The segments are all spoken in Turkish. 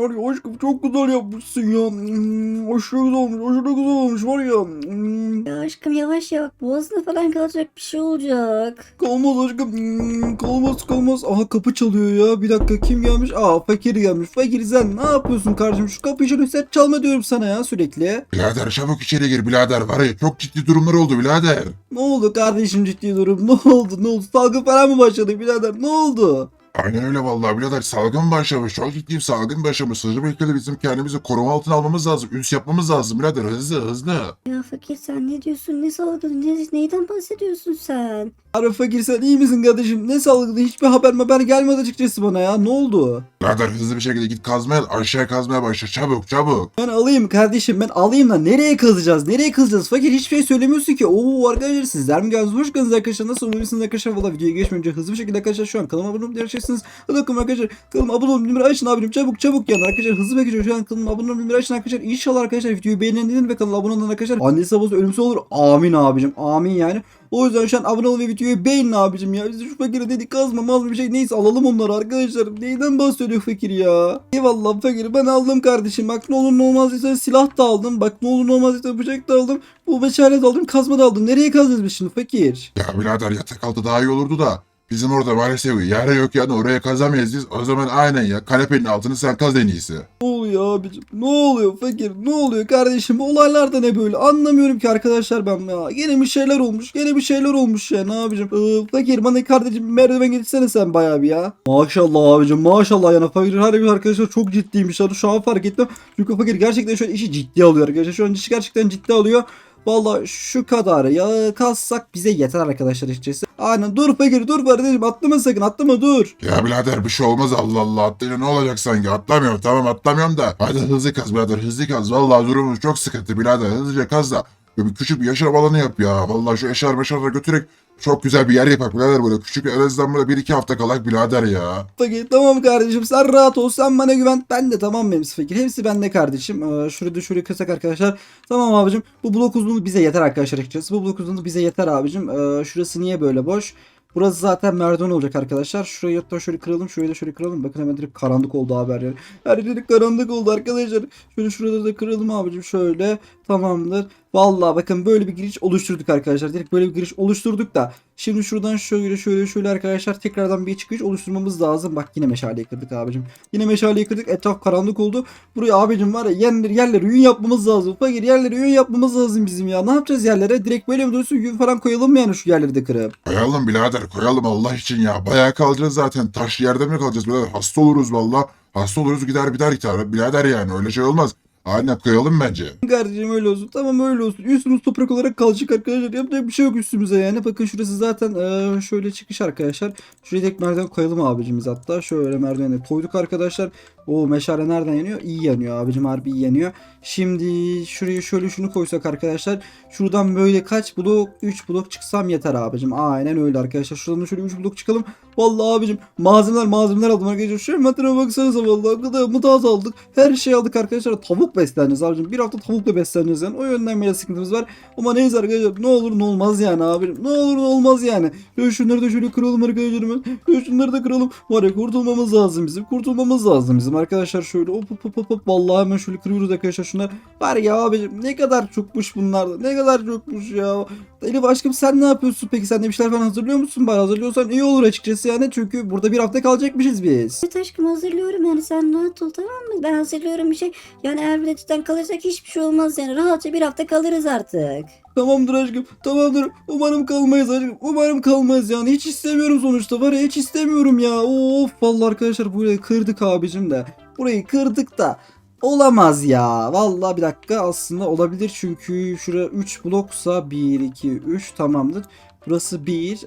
var ya aşkım çok güzel yapmışsın ya. Hmm, aşırı güzel olmuş aşırı güzel olmuş var ya. Hmm, Ya aşkım yavaş ya bak boğazına falan kalacak bir şey olacak. kalmaz aşkım. Hmm, kalmaz kalmaz. Aha kapı çalıyor ya. Bir dakika kim gelmiş? Aa fakir gelmiş. Fakir sen ne yapıyorsun kardeşim? Şu kapıyı şöyle set çalma diyorum sana ya sürekli. Birader çabuk içeri gir birader var ya çok ciddi durumlar oldu birader. Ne oldu kardeşim ciddi durum? Ne oldu? Ne oldu? Salgın falan mı başladı birader? Ne oldu? Aynen öyle vallahi birader salgın başlamış çok ciddi salgın başlamış. Hızlı bir şekilde bizim kendimizi koruma altına almamız lazım. Üst yapmamız lazım birader hızlı hızlı. Ya fakir sen ne diyorsun ne salgını ne, neyden bahsediyorsun sen? Arif fakir sen iyi misin kardeşim? Ne salgını? Hiçbir haber haber gelmedi açıkçası bana ya. Ne oldu? Birader hızlı bir şekilde git kazmaya aşağı kazmaya başla çabuk çabuk. Ben alayım kardeşim ben alayım da nereye kazacağız? Nereye kazacağız? Fakir hiçbir şey söylemiyorsun ki. Oo arkadaşlar sizler mi geldiniz? Hoş geldiniz arkadaşlar. Nasıl uyuyorsunuz arkadaşlar? Valla videoya geçmeden önce hızlı bir şekilde arkadaşlar şu an kanalıma abone olmayı yaşarsınız. Hadi bakalım arkadaşlar. Kanalıma abone olmayı numara açın abicim. Çabuk çabuk yani arkadaşlar. Hızlı şekilde şu an kanalıma abone olmayı numara açın arkadaşlar. İnşallah arkadaşlar videoyu beğenin ve kanala abone olun arkadaşlar. Annesi babası ölümsüz olur. Amin abicim. Amin yani. O yüzden şu an abone ol ve videoyu beğenin abicim ya. Biz şu fakire dedik kazma mazma bir şey neyse alalım onları arkadaşlar. Neyden bahsediyor fakir ya? Eyvallah fakir ben aldım kardeşim. Bak ne olur ne olmaz diysen silah da aldım. Bak ne olur ne olmaz diysen bıçak da aldım. Bu meşale de aldım kazma da aldım. Nereye kazacağız biz şimdi fakir? Ya birader yatak altı daha iyi olurdu da. Bizim orada maalesef yer yok yani oraya kazamayız biz. O zaman aynen ya kanepenin altını sen kaz en iyisi. Ne oluyor abicim? Ne oluyor fakir? Ne oluyor kardeşim? Bu olaylar da ne böyle? Anlamıyorum ki arkadaşlar ben ya. Gene bir şeyler olmuş. Gene bir şeyler olmuş ya. Ne yapacağım? Ee, fakir bana kardeşim merdiven getirsene sen bayağı bir ya. Maşallah abicim maşallah yani fakir harbi arkadaşlar çok ciddiymiş. Yani şu an fark ettim. Çünkü fakir gerçekten an işi ciddi alıyor arkadaşlar. Şu an işi gerçekten ciddi alıyor. Vallahi şu kadar ya kassak bize yeter arkadaşlar açıkçası. Aynen dur fakir dur kardeşim atlama sakın atlama dur. Ya birader bir şey olmaz Allah Allah atlayınca ne olacak sanki atlamıyorum tamam atlamıyorum da. Hadi hızlı kaz birader hızlı kaz. Vallahi durumumuz çok sıkıntı birader hızlıca kaz da. Ya bir küçük bir yaşam alanı yap ya. Vallahi şu eşar meşarla götürerek çok güzel bir yer yapak birader böyle. Küçük en azından böyle bir iki hafta kalak birader ya. Fakir tamam kardeşim sen rahat ol sen bana güven. Ben de tamam benim fakir. Hepsi bende kardeşim. Ee, şurada şuraya kırsak arkadaşlar. Tamam abicim. Bu blok uzunluğu bize yeter arkadaşlar açıkçası. Bu blok uzunluğu bize yeter abicim. Ee, şurası niye böyle boş? Burası zaten merdiven olacak arkadaşlar. Şurayı hatta şöyle kıralım. Şurayı da şöyle kıralım. Bakın hemen direkt karanlık oldu haber yani. Her direkt karanlık oldu arkadaşlar. Şöyle şurada da kıralım abicim. Şöyle. Tamamdır. Vallahi bakın böyle bir giriş oluşturduk arkadaşlar. Direkt böyle bir giriş oluşturduk da. Şimdi şuradan şöyle şöyle şöyle arkadaşlar tekrardan bir çıkış oluşturmamız lazım. Bak yine meşaleyi kırdık abicim. Yine meşaleyi kırdık. Etraf karanlık oldu. Buraya abicim var ya yerleri, yerleri yün yapmamız lazım. Fakir yerleri yün yapmamız lazım bizim ya. Ne yapacağız yerlere? Direkt böyle mi dursun? Yün falan koyalım mı yani şu yerleri de kırıp? Koyalım birader koyalım Allah için ya. Bayağı kalacağız zaten. Taş yerde mi kalacağız birader? Hasta oluruz valla. Hasta oluruz gider biter gider. Birader yani öyle şey olmaz. Aynen koyalım bence. Kardeşim öyle olsun. Tamam öyle olsun. Üstümüz toprak olarak kalacak arkadaşlar. Yapacak bir şey yok üstümüze yani. Bakın şurası zaten eee, şöyle çıkış arkadaşlar. Şuraya tek merdiven koyalım abicimiz hatta. Şöyle merdiveni koyduk arkadaşlar. O meşale nereden yanıyor? İyi yanıyor abicim harbi iyi yanıyor. Şimdi şuraya şöyle şunu koysak arkadaşlar. Şuradan böyle kaç blok? 3 blok çıksam yeter abicim. Aynen öyle arkadaşlar. Şuradan da şöyle 3 blok çıkalım. Vallahi abicim malzemeler malzemeler aldım arkadaşlar. Şöyle matına baksanıza vallahi. Gıda mıtaz aldık. Her şey aldık arkadaşlar. Tavuk besleneceğiz abicim. Bir hafta tavukla besleneceğiz yani. O yönden böyle sıkıntımız var. Ama neyse arkadaşlar ne olur ne olmaz yani abicim. Ne olur ne olmaz yani. Şöyle şunları da şöyle kıralım arkadaşlarım. Şöyle şunları da kıralım. Var ya kurtulmamız lazım bizim. Kurtulmamız lazım bizim arkadaşlar şöyle hop hop hop hop. Vallahi hemen şöyle kırıyoruz arkadaşlar şunlar. Var ya abicim ne kadar çokmuş bunlar da. Ne kadar çokmuş ya. Elif aşkım sen ne yapıyorsun peki? Sen de bir şeyler falan hazırlıyor musun? Bari hazırlıyorsan iyi olur açıkçası yani. Çünkü burada bir hafta kalacakmışız biz. Evet aşkım hazırlıyorum yani sen rahat ol tamam mı? Ben hazırlıyorum bir şey. Yani eğer bir cidden kalırsak hiçbir şey olmaz yani. Rahatça bir hafta kalırız artık. Tamamdır aşkım. Tamamdır. Umarım kalmayız aşkım. Umarım kalmayız yani. Hiç istemiyorum sonuçta. Var ya hiç istemiyorum ya. Of vallahi arkadaşlar burayı kırdık abicim de. Burayı kırdık da. Olamaz ya. Vallahi bir dakika aslında olabilir çünkü şura 3 bloksa 1 2 3 tamamdır. Burası 1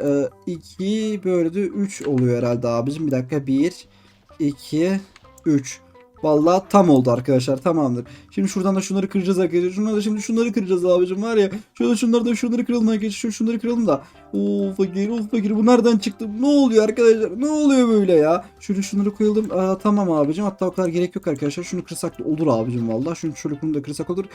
2 böyle de 3 oluyor herhalde abicim. Bir dakika 1 2 3 Vallahi tam oldu arkadaşlar tamamdır. Şimdi şuradan da şunları kıracağız arkadaşlar. Şunları da şimdi şunları kıracağız abicim var ya. Şöyle şunları da şunları kıralım arkadaşlar. Şunları kıralım da. Oo fakir of fakir bu nereden çıktı? Ne oluyor arkadaşlar? Ne oluyor böyle ya? Şöyle şunları koyalım. Aa, tamam abicim. Hatta o kadar gerek yok arkadaşlar. Şunu kırsak da olur abicim vallahi. Şunu şöyle bunu da kırsak olur.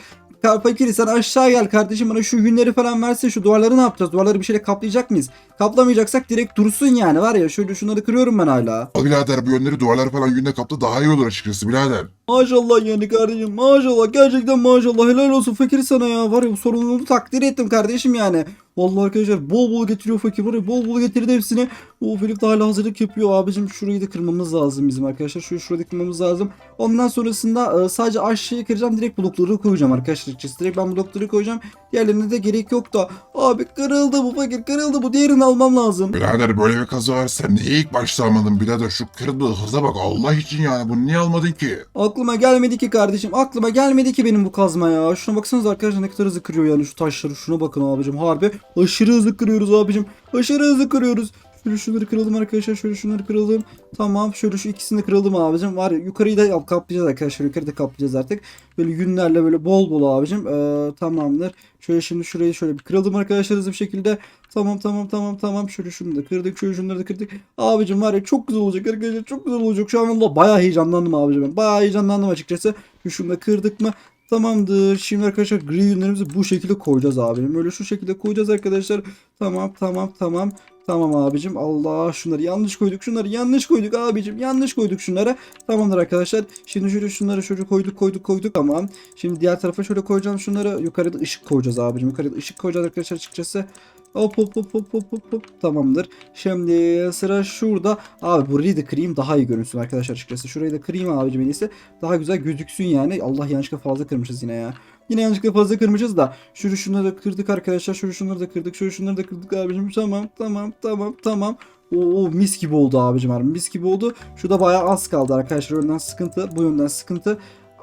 Ya fakir sen aşağı gel kardeşim. Bana şu yünleri falan verse şu duvarları ne yapacağız? Duvarları bir şeyle kaplayacak mıyız? Kaplamayacaksak direkt dursun yani var ya. Şöyle şunları kırıyorum ben hala. Al birader bu yönleri duvarlar falan günde kaplı daha iyi olur açıkçası birader. Maşallah yani kardeşim maşallah gerçekten maşallah helal olsun fakir sana ya var ya bu sorumluluğunu takdir ettim kardeşim yani. Vallahi arkadaşlar bol bol getiriyor fakir var ya bol bol getirdi hepsini. O Felix de hala hazırlık yapıyor abicim şurayı da kırmamız lazım bizim arkadaşlar. Şurayı şurada kırmamız lazım. Ondan sonrasında e, sadece aşağıya kıracağım direkt blokları koyacağım arkadaşlar. Direkt ben blokları koyacağım. Diğerlerine de gerek yok da. Abi kırıldı bu fakir kırıldı bu diğerini almam lazım. Birader böyle bir kaza var sen niye ilk başta almadın birader şu kırdığı hıza bak Allah için yani bunu niye almadın ki? Aklıma gelmedi ki kardeşim. Aklıma gelmedi ki benim bu kazma ya. Şuna baksanıza arkadaşlar ne kadar hızlı kırıyor yani şu taşları. Şuna bakın abicim. Harbi aşırı hızlı kırıyoruz abicim. Aşırı hızlı kırıyoruz. Şöyle şunları kıralım arkadaşlar. Şöyle şunları kıralım. Tamam. Şöyle şu ikisini de kıralım abicim. Var ya yukarıyı da kaplayacağız arkadaşlar. Yukarıyı da kaplayacağız artık. Böyle yünlerle böyle bol bol abicim. Ee, tamamdır. Şöyle şimdi şurayı şöyle bir kıralım arkadaşlar hızlı bir şekilde. Tamam tamam tamam tamam. Şöyle şunu da kırdık. Şöyle şunları da kırdık. Abicim var ya çok güzel olacak arkadaşlar. Çok güzel olacak. Şu an valla bayağı heyecanlandım abicim ben. Bayağı heyecanlandım açıkçası. Şu şunu da kırdık mı? Tamamdır. Şimdi arkadaşlar gri yünlerimizi bu şekilde koyacağız abicim. Böyle şu şekilde koyacağız arkadaşlar. Tamam tamam tamam. Tamam abicim. Allah şunları yanlış koyduk. Şunları yanlış koyduk abicim. Yanlış koyduk şunları. Tamamdır arkadaşlar. Şimdi şöyle şunları şöyle koyduk koyduk koyduk. Tamam. Şimdi diğer tarafa şöyle koyacağım şunları. Yukarıda ışık koyacağız abicim. Yukarıda ışık koyacağız arkadaşlar açıkçası. Hop hop hop hop hop hop hop. Tamamdır. Şimdi sıra şurada. Abi burayı da kırayım daha iyi görünsün arkadaşlar açıkçası. Şurayı da kırayım abicim en iyisi. Daha güzel gözüksün yani. Allah yanlışlıkla fazla kırmışız yine ya. Yine yanlışlıkla fazla kırmışız da. Şunu şunları da kırdık arkadaşlar. Şunu şunları da kırdık. Şunu şunları da kırdık abicim. Tamam tamam tamam tamam. Oo mis gibi oldu abicim harbi mis gibi oldu. Şurada bayağı az kaldı arkadaşlar. Önden sıkıntı. Bu yönden sıkıntı.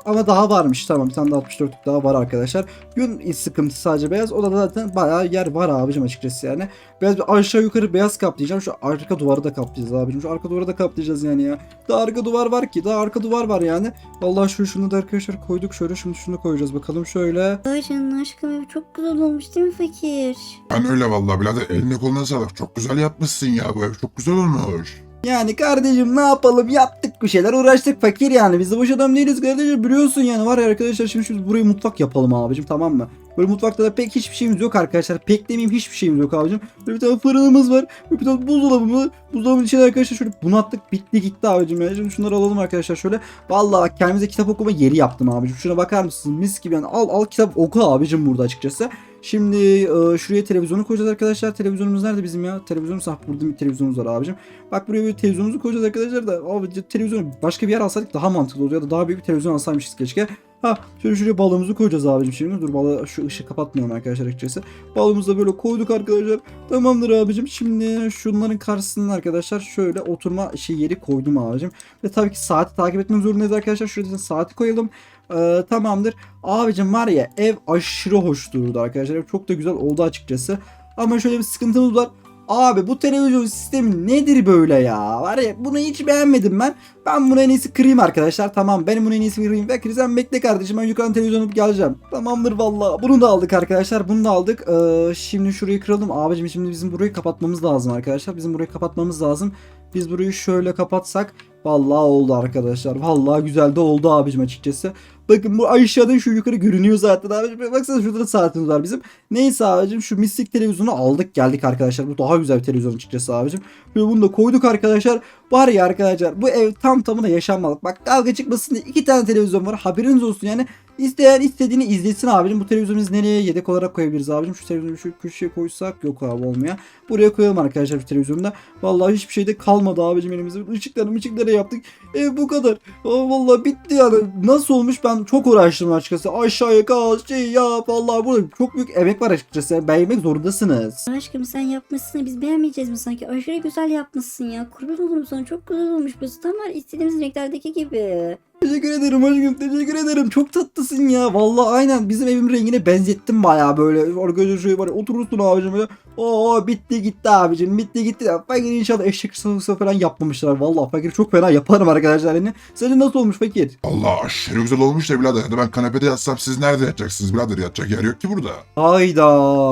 Ama daha varmış tamam bir tane daha 64'lük daha var arkadaşlar. Yün sıkıntı sadece beyaz. O da zaten bayağı yer var abicim açıkçası yani. Biraz bir aşağı yukarı beyaz kaplayacağım. Şu arka duvarı da kaplayacağız abicim. Şu arka duvarı da kaplayacağız yani ya. Daha arka duvar var ki. Daha arka duvar var yani. Allah şu şunu da arkadaşlar koyduk. Şöyle şimdi şunu koyacağız bakalım şöyle. Ay canım aşkım ev çok güzel olmuş değil mi fakir? Ben öyle vallahi birader eline koluna sağlık çok güzel yapmışsın ya bu ev çok güzel olmuş. Yani kardeşim ne yapalım? Yaptık bir şeyler uğraştık. Fakir yani. Biz de boş adam değiliz kardeşim. Biliyorsun yani. Var ya arkadaşlar şimdi şu burayı mutfak yapalım abicim tamam mı? Böyle mutfakta da pek hiçbir şeyimiz yok arkadaşlar pek demeyeyim hiçbir şeyimiz yok abicim. Böyle bir tane fırınımız var bir tane buzdolabımız buzdolabının içine arkadaşlar şöyle bunu attık bitti gitti abicim ya şimdi şunları alalım arkadaşlar şöyle. Vallahi bak kendimize kitap okuma yeri yaptım abicim şuna bakar mısınız mis gibi yani al al kitap oku abicim burada açıkçası. Şimdi e, şuraya televizyonu koyacağız arkadaşlar. Televizyonumuz nerede bizim ya? Televizyonumuz ha burada bir televizyonumuz var abicim. Bak buraya bir televizyonumuzu koyacağız arkadaşlar da abi televizyonu başka bir yer alsaydık daha mantıklı olurdu ya da daha büyük bir televizyon alsaymışız keşke. Ha şöyle şuraya balığımızı koyacağız abicim şimdi. Dur balığı şu ışığı kapatmayalım arkadaşlar açıkçası. Balığımızı da böyle koyduk arkadaşlar. Tamamdır abicim. Şimdi şunların karşısına arkadaşlar şöyle oturma şey yeri koydum abicim. Ve tabii ki saati takip etmek zorundayız arkadaşlar. Şurada saati koyalım. Ee, tamamdır. Abicim var ya ev aşırı hoş durdu arkadaşlar. Çok da güzel oldu açıkçası. Ama şöyle bir sıkıntımız var. Abi bu televizyon sistemi nedir böyle ya? Var ya bunu hiç beğenmedim ben. Ben bunu en iyisi kırayım arkadaşlar. Tamam benim bunu en iyisi kırayım. Bekir sen bekle kardeşim ben yukarıdan televizyon alıp geleceğim. Tamamdır valla. Bunu da aldık arkadaşlar. Bunu da aldık. Ee, şimdi şurayı kıralım. Abicim şimdi bizim burayı kapatmamız lazım arkadaşlar. Bizim burayı kapatmamız lazım. Biz burayı şöyle kapatsak. Vallahi oldu arkadaşlar. Vallahi güzel de oldu abicim açıkçası. Bakın bu aşağıdan şu yukarı görünüyor zaten abicim. Baksanıza şurada da saatimiz var bizim. Neyse abicim şu mistik televizyonu aldık geldik arkadaşlar. Bu daha güzel bir televizyon açıkçası abicim. Ve bunu da koyduk arkadaşlar. Var ya arkadaşlar bu ev tam tamına yaşanmalık. Bak kavga çıkmasın diye iki tane televizyon var. Haberiniz olsun yani. İsteyen istediğini izlesin abicim. Bu televizyonu biz nereye yedek olarak koyabiliriz abicim? Şu televizyonu şu köşeye koysak yok abi olmuyor. Buraya koyalım arkadaşlar şu televizyonda. Vallahi hiçbir şey de kalmadı abicim elimizde. Işıkları ışıkları yaptık. Ev bu kadar. Aa, vallahi bitti yani. Nasıl olmuş ben çok uğraştım açıkçası. Aşağıya kaz şey yap. Vallahi burada çok büyük emek var açıkçası. Yani beğenmek zorundasınız. Aşkım sen yapmışsın da biz beğenmeyeceğiz mi sanki? Aşırı güzel yapmışsın ya. Kurban olurum sana çok güzel olmuş burası. Tam var istediğimiz renklerdeki gibi. Teşekkür ederim aşkım teşekkür ederim. Çok tatlısın ya. Vallahi aynen bizim evin rengine benzettim bayağı böyle. Arkadaşlar şöyle var oturursun abicim böyle. Oo bitti gitti abicim bitti gitti. Fakir inşallah eşek sıvısı falan yapmamışlar. Vallahi fakir çok fena yaparım arkadaşlar yani. Senin nasıl olmuş fakir? Allah aşırı güzel olmuş da birader. Hadi ben kanepede yatsam siz nerede yatacaksınız birader? Yatacak yer yok ki burada. Hayda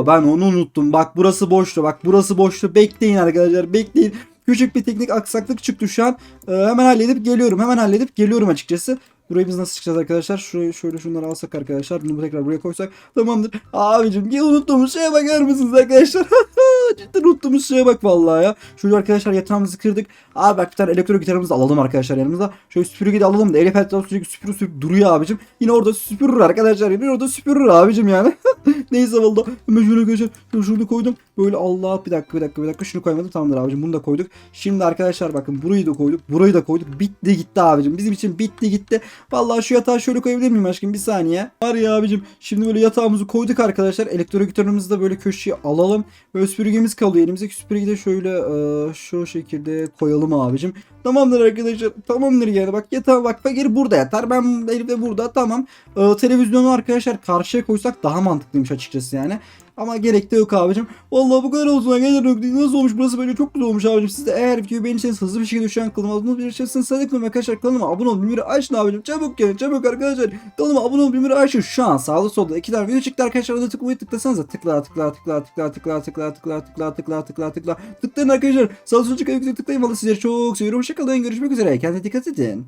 ben onu unuttum. Bak burası boştu bak burası boştu. Bekleyin arkadaşlar bekleyin Küçük bir teknik aksaklık çıktı şu an. Ee, hemen halledip geliyorum. Hemen halledip geliyorum açıkçası. Burayı biz nasıl çıkacağız arkadaşlar? Şurayı şöyle şunları alsak arkadaşlar. Bunu tekrar buraya koysak. Tamamdır. Abicim unuttuğumuz şeye bakar mısınız arkadaşlar? cidden unuttuğumuz şeye bak vallahi ya. Şöyle arkadaşlar yatağımızı kırdık. Abi bak bir tane elektro gitarımızı alalım arkadaşlar yanımıza. Şöyle süpürgeyi de alalım da Elif etrafı sürekli süpürü süpürü duruyor abicim. Yine orada süpürür arkadaşlar. Yine orada süpürür abicim yani. Neyse valla. Hemen şöyle arkadaşlar. Şunu koydum. Böyle Allah bir dakika bir dakika bir dakika şunu koymadım tamamdır abicim bunu da koyduk. Şimdi arkadaşlar bakın burayı da koyduk. Burayı da koyduk. Bitti gitti abicim. Bizim için bitti gitti. Vallahi şu yatağı şöyle koyabilir miyim aşkım bir saniye. Var ya abicim. Şimdi böyle yatağımızı koyduk arkadaşlar. Elektro gitarımızı da böyle köşeye alalım. Böyle süpürgemiz kalıyor. Elimizdeki süpürgeyi de şöyle e, şu şekilde koyalım abicim. Tamamdır arkadaşlar. Tamamdır yani. Bak yatağı bak Fakir burada yatar. Ben Elif de burada. Tamam. E, televizyonu arkadaşlar karşıya koysak daha mantıklıymış açıkçası yani. Ama gerek de yok abicim. Vallahi bu kadar olsun. Arkadaşlar. Nasıl olmuş burası böyle çok güzel olmuş abicim. Siz de eğer videoyu beğenirseniz hızlı bir şekilde şu an kanalıma abone olabilirsiniz. Sadık arkadaşlar kanalıma abone olun. Bilmiri açın abicim. Çabuk gelin çabuk arkadaşlar. Kanalıma abone olun. Bilmiri açın. Şu an sağda solda iki tane video çıktı arkadaşlar. Ona tıklamayı tıklasanıza. Tıkla tıkla tıkla tıkla tıkla tıkla tıkla tıkla tıkla tıkla tıkla. Tıklayın arkadaşlar. Sağ solda tıklayın. Vallahi sizleri çok seviyorum. Hoşçakalın. Görüşmek üzere. Kendinize dikkat edin.